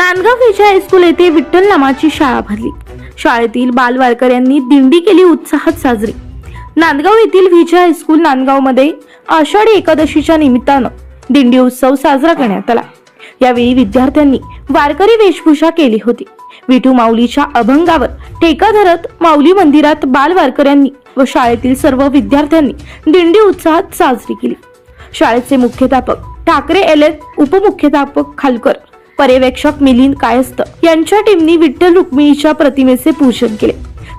नांदगाव विजय high school येथे विठ्ठल नामाची शाळा भरली. शाळेतील बालवारकर यांनी दिंडी केली उत्साहात साजरी. नांदगाव येथील विजय हायस्कूल नांदगावमध्ये आषाढी एकादशीच्या निमित्तानं दिंडी उत्सव साजरा करण्यात आला. यावेळी विद्यार्थ्यांनी वारकरी वेशभूषा केली होती. विठू माऊलीच्या अभंगावर टेका धरत माऊली मंदिरात बाल वारकऱ्यांनी व शाळेतील सर्व विद्यार्थ्यांनी दिंडी उत्साहात साजरी केली. शाळेचे मुख्याध्यापक ठाकरे एल एस उपमुख्याध्यापक खालकर पर्यवेक्षक मिलिंद कायस्थ यांच्या टीमनी विठ्ठल रुक्मिणीच्या प्रतिमेचे पूजन केले.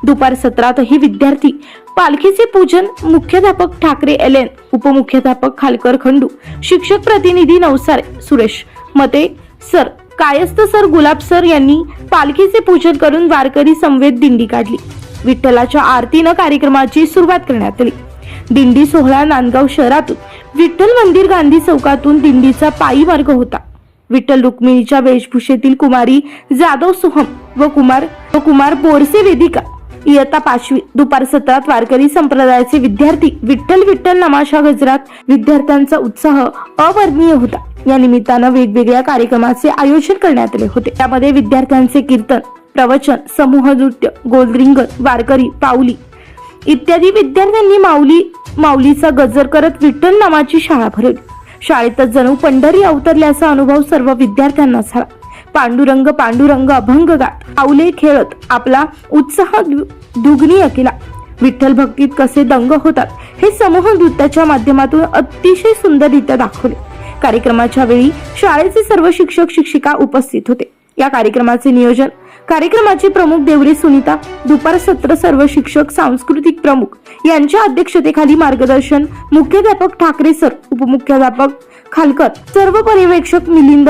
दुपार सत्रातही विद्यार्थी पालखीचे पूजन मुख्याध्यापक ठाकरे एल एन उपमुख्याध्यापक खालकर खंडू शिक्षक प्रतिनिधी Navsare Suresh Mate sir Kayasth sir Gulab sir यांनी पालखीचे पूजन करून वारकरी संवेद दिंडी काढली. विठ्ठलाच्या आरतीनं कार्यक्रमाची सुरुवात करण्यात आली. दिंडी सोहळा नांदगाव शहरातून विठ्ठल मंदिर गांधी चौकातून दिंडीचा पायी मार्ग होता. विठ्ठल रुक्मिणीच्या वेशभूषेतील कुमारी जाधव सोहम व कुमार व कुमार बोरसे वेदिका. इयत्ता पाचवी दुपार सत्रात वारकरी संप्रदायाचे विद्यार्थी विठ्ठल विठ्ठल नामाशा गजरात विद्यार्थ्यांचा उत्साह अवर्णीय होता. या निमित्तानं वेगवेगळ्या कार्यक्रमाचे आयोजन करण्यात आले होते. त्यामध्ये विद्यार्थ्यांचे कीर्तन प्रवचन समूह नृत्य गोलरिंगण वारकरी पाऊली इत्यादी विद्यार्थ्यांनी माऊली माऊलीचा गजर करत विठ्ठल नामाची शाळा भरवली. शाळेतच जणू पंढरी अवतरल्याचा अनुभव सर्व विद्यार्थ्यांना झाला. पांडुरंग पांडुरंग अभंग गात पाऊले खेळत आपला उत्साह दुग्नीय केला. विठ्ठल भक्तीत कसे दंग होतात हे समूह नृत्याच्या माध्यमातून अतिशय सुंदररित्या दाखवले. कार्यक्रमाच्या वेळी शाळेचे सर्व शिक्षक शिक्षिका उपस्थित होते. या कार्यक्रमाचे नियोजन कार्यक्रमाचे प्रमुख देवरे सुनीता दुपार सत्र सर्व शिक्षक सांस्कृतिक प्रमुख यांच्या अध्यक्षतेखाली मार्गदर्शन मुख्याध्यापक ठाकरे सर उपमुख्याध्यापक खालकर सर्व पर्यवेक्षक मिलिंद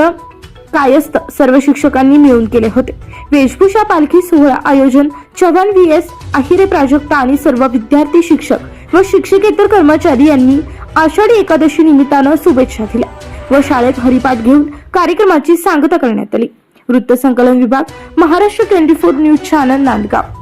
कायस्थ सर्व शिक्षकांनी मिळून केले होते. वेशभूषा पालखी सोहळा आयोजन चव्हाण व्ही एस अहिरे प्राजक्ता आणि सर्व विद्यार्थी शिक्षक व शिक्षकेतर कर्मचारी यांनी आषाढी एकादशी निमित्तानं शुभेच्छा दिल्या व शाळेत हरिपाठ घेऊन कार्यक्रमाची सांगता करण्यात आली. वृत्तसंकलन विभाग Maharashtra twenty four news channel Nandgaon.